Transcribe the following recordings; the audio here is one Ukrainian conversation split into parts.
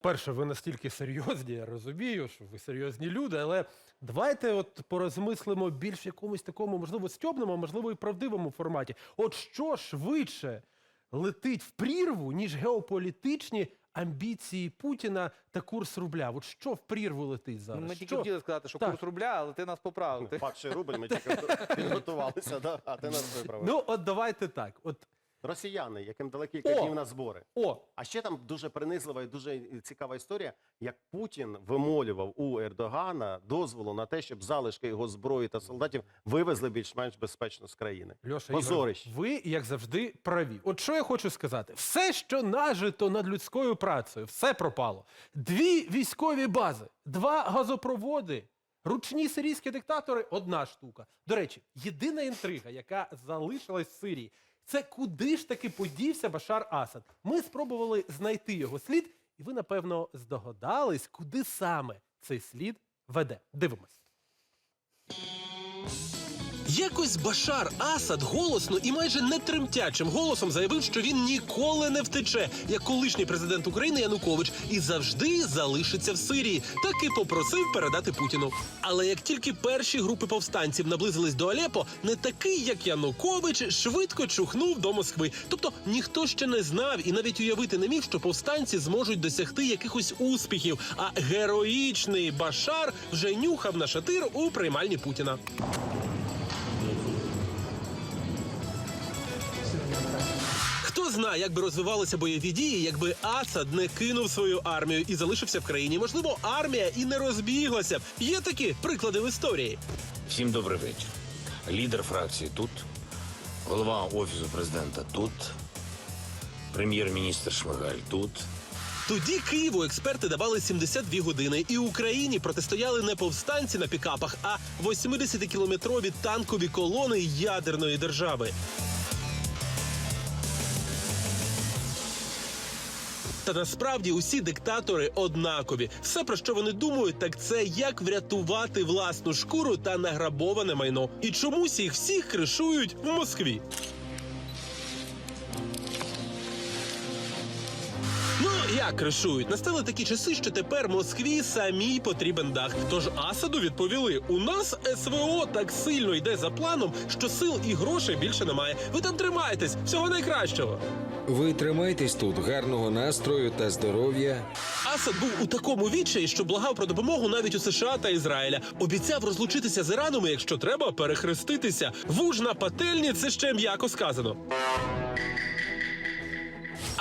Перше, ви настільки серйозні, я розумію, що ви серйозні люди, але давайте от порозмислимо більш в якомусь такому, можливо, стьобному, а можливо, і правдивому форматі. От що швидше летить в прірву, ніж геополітичні амбіції Путіна та курс рубля? От що в прірву летить зараз? Ну, Ми тільки Що? хотіли сказати, що Так. курс рубля, але ти нас поправив. Ти- Падший рубль, ми тільки підготувалися, да? а ти нас виправив. Ну, от давайте так. От Росіяни, яким дали кілька О! днів на збори. о, А ще там дуже принизлива і дуже цікава історія, як Путін вимолював у Ердогана дозволу на те, щоб залишки його зброї та солдатів вивезли більш-менш безпечно з країни. Льоша, Ігор, ви, як завжди, праві. От що я хочу сказати: все, що нажито над людською працею, все пропало. Дві військові бази, два газопроводи, ручні сирійські диктатори одна штука. До речі, єдина інтрига, яка залишилась в Сирії, це куди ж таки подівся Башар Асад. Ми спробували знайти його слід, і ви, напевно, здогадались, куди саме цей слід веде. Дивимось. Якось Башар Асад голосно і майже нетремтячим голосом заявив, що він ніколи не втече, як колишній президент України Янукович, і завжди залишиться в Сирії. Так і попросив передати Путіну. Але як тільки перші групи повстанців наблизились до Алепо, не такий, як Янукович, швидко чухнув до Москви. Тобто ніхто ще не знав і навіть уявити не міг, що повстанці зможуть досягти якихось успіхів. А героїчний Башар вже нюхав на шатир у приймальні Путіна. Знає, як би розвивалися бойові дії, якби Асад не кинув свою армію і залишився в країні. Можливо, армія і не розбіглася. б. Є такі приклади в історії. Всім добрий вечір. Лідер фракції тут, голова офісу президента тут, прем'єр-міністр Шмигаль тут. Тоді Києву експерти давали 72 години, і Україні протистояли не повстанці на пікапах, а 80-кілометрові танкові колони ядерної держави. Та насправді усі диктатори однакові. Все про що вони думають, так це як врятувати власну шкуру та награбоване майно. І чомусь їх всіх кришують в Москві. Ну як кришують? Настали такі часи, що тепер Москві самій потрібен дах. Тож Асаду відповіли: у нас СВО так сильно йде за планом, що сил і грошей більше немає. Ви там тримайтесь, всього найкращого. Ви тримайтесь тут, гарного настрою та здоров'я. Асад був у такому відчаї, що благав про допомогу навіть у США та Ізраїля. Обіцяв розлучитися з Іраном, якщо треба, перехреститися. Вуж на пательні це ще м'яко сказано.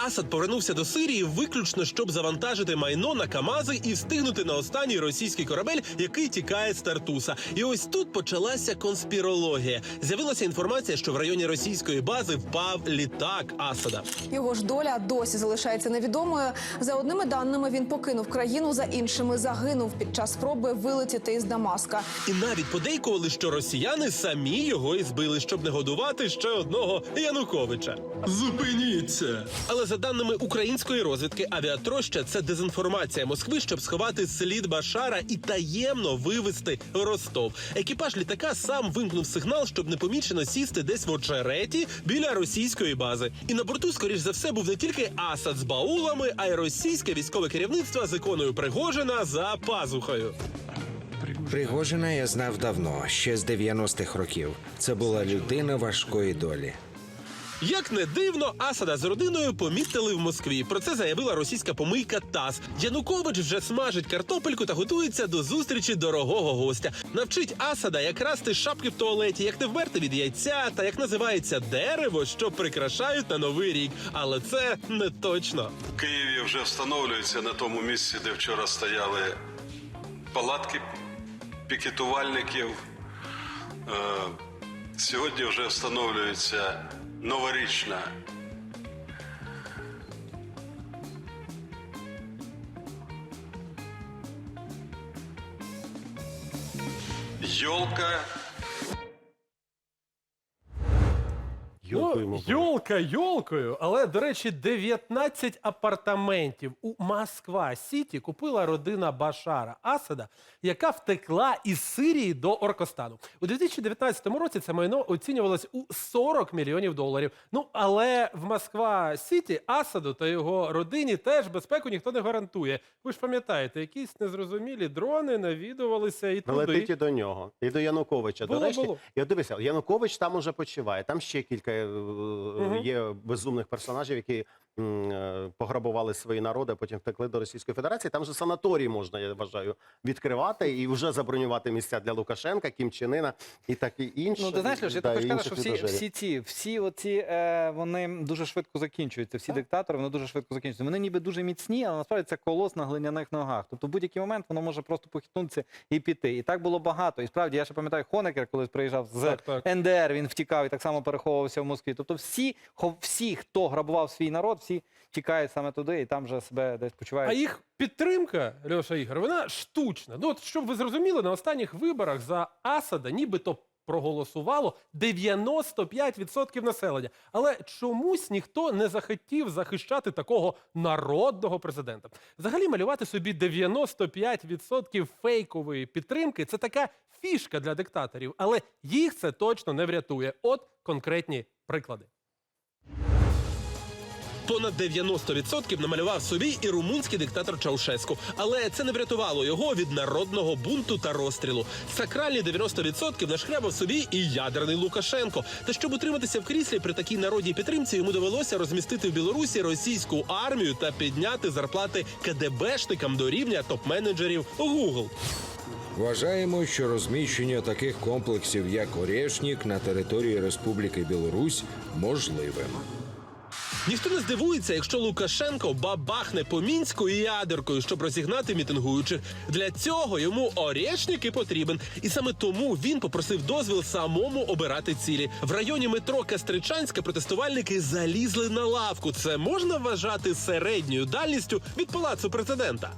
Асад повернувся до Сирії виключно, щоб завантажити майно на Камази і встигнути на останній російський корабель, який тікає з Тартуса. І ось тут почалася конспірологія. З'явилася інформація, що в районі російської бази впав літак Асада. Його ж доля досі залишається невідомою. За одними даними він покинув країну, за іншими загинув під час спроби вилетіти із Дамаска. І навіть подейкували, що росіяни самі його і збили, щоб не годувати ще одного Януковича. Зупиніться! Але за даними української розвідки, авіатроща це дезінформація Москви, щоб сховати слід Башара і таємно вивезти в Ростов. Екіпаж літака сам вимкнув сигнал, щоб непомічено сісти десь в очереті біля російської бази. І на борту, скоріш за все, був не тільки Асад з баулами, а й російське військове керівництво з іконою Пригожина за пазухою. Пригожина я знав давно, ще з 90-х років. Це була людина важкої долі. Як не дивно, Асада з родиною помітили в Москві. Про це заявила російська помийка ТАСС. Янукович вже смажить картопельку та готується до зустрічі дорогого гостя. Навчить Асада, як красти шапки в туалеті, як не вмерти від яйця та як називається дерево, що прикрашають на новий рік. Але це не точно. В Києві вже встановлюється на тому місці, де вчора стояли палатки пікетувальників. Е, Сьогодні вже встановлюється новорічна йолка. Ну, йолка йолкою, але, до речі, 19 апартаментів у Москва Сіті купила родина Башара Асада, яка втекла із Сирії до Оркостану. У 2019 році це майно оцінювалось у 40 мільйонів доларів. Ну але в Москва Сіті Асаду та його родині теж безпеку ніхто не гарантує. Ви ж пам'ятаєте, якісь незрозумілі дрони навідувалися і туди. Летить і до нього, і до Януковича. Було, до решті, було. я дивися, Янукович там уже почиває. Там ще кілька е, є безумних персонажів, які е, пограбували свої народи, а потім втекли до Російської Федерації. Там же санаторії можна, я вважаю, відкривати і вже забронювати місця для Лукашенка, Кім Чен Іна і інше. Ну, ти знаєш, Леш, я да, також кажу, що всі, всі ці, всі оці, е, вони дуже швидко закінчуються. Всі диктатори, вони дуже швидко закінчуються. Вони ніби дуже міцні, але насправді це колос на глиняних ногах. Тобто в будь-який момент воно може просто похитнутися і піти. І так було багато. І справді, я ще пам'ятаю, Хонекер, колись приїжджав з Так, так. НДР, він втікав і так само переховувався в Москві. Тобто всі, хо- всі, хто грабував свій народ, всі тікають саме туди і там вже себе десь почувають. А їх підтримка, Льоша Ігор, вона штучна. Ну, от щоб ви зрозуміли, на останніх виборах за Асада нібито проголосувало 95% населення. Але чомусь ніхто не захотів захищати такого народного президента. Взагалі малювати собі 95% фейкової підтримки це така фішка для диктаторів, але їх це точно не врятує. От конкретні приклади. Понад 90% намалював собі і румунський диктатор Чаушеску. Але це не врятувало його від народного бунту та розстрілу. Сакральні 90% нашкрябав собі і ядерний Лукашенко. Та щоб утриматися в кріслі при такій народній підтримці, йому довелося розмістити в Білорусі російську армію та підняти зарплати КДБшникам до рівня топ-менеджерів Google. Вважаємо, що розміщення таких комплексів, як Орешнік, на території Республіки Білорусь можливе. Ніхто не здивується, якщо Лукашенко бабахне по мінську ядеркою, щоб розігнати мітингуючих. Для цього йому орешник і потрібен. І саме тому він попросив дозвіл самому обирати цілі. В районі метро Кастричанська протестувальники залізли на лавку. Це можна вважати середньою дальністю від палацу президента.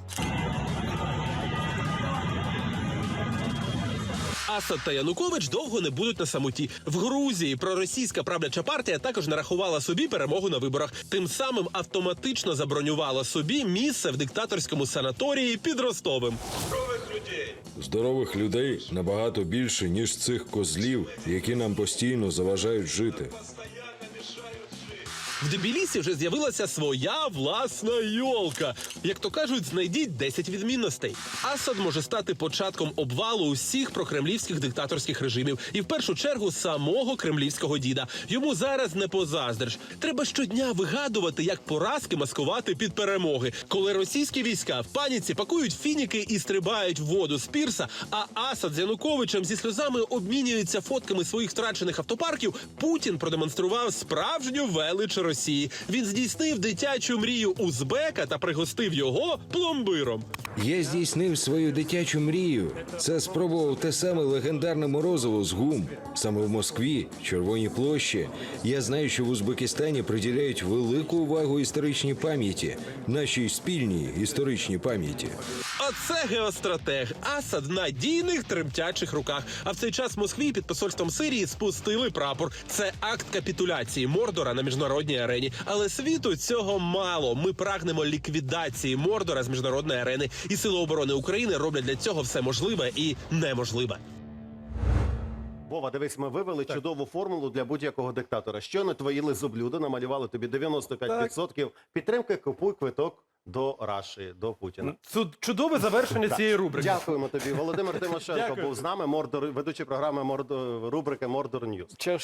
Асад та Янукович довго не будуть на самоті. В Грузії проросійська правляча партія також нарахувала собі перемогу на виборах. Тим самим автоматично забронювала собі місце в диктаторському санаторії під Ростовим. Здорових людей набагато більше, ніж цих козлів, які нам постійно заважають жити. В Тбілісі вже з'явилася своя власна йолка. Як то кажуть, знайдіть 10 відмінностей. Асад може стати початком обвалу усіх прокремлівських диктаторських режимів, і в першу чергу самого кремлівського діда. Йому зараз не позаздриш. Треба щодня вигадувати, як поразки маскувати під перемоги. Коли російські війська в паніці пакують фініки і стрибають в воду з пірса, а Асад з Януковичем зі сльозами обмінюються фотками своїх втрачених автопарків. Путін продемонстрував справжню велич Росії. Він здійснив дитячу мрію узбека та пригостив його пломбиром. Я здійснив свою дитячу мрію. Це спробував те саме легендарне морозиво з гум. Саме в Москві, Червоній площі. Я знаю, що в Узбекистані приділяють велику увагу історичній пам'яті, нашій спільній історичній пам'яті. Оце геостратег. Асад в надійних тремтячих руках. А в цей час в Москві під посольством Сирії спустили прапор. Це акт капітуляції Мордора на міжнародній арені. Але світу цього мало. Ми прагнемо ліквідації Мордора з міжнародної арени. І сили оборони України роблять для цього все можливе і неможливе. Вова, дивись, ми вивели чудову формулу для будь-якого диктатора. Щойно твої лизоблюди намалювали тобі 95% підтримки, купуй квиток до Раші, до Путіна. Це чудове завершення цієї рубрики. Дякуємо тобі. Володимир Тимошенко Дякую. був з нами, Мордор, ведучий програми Мордор, рубрики Мордор Ньюс.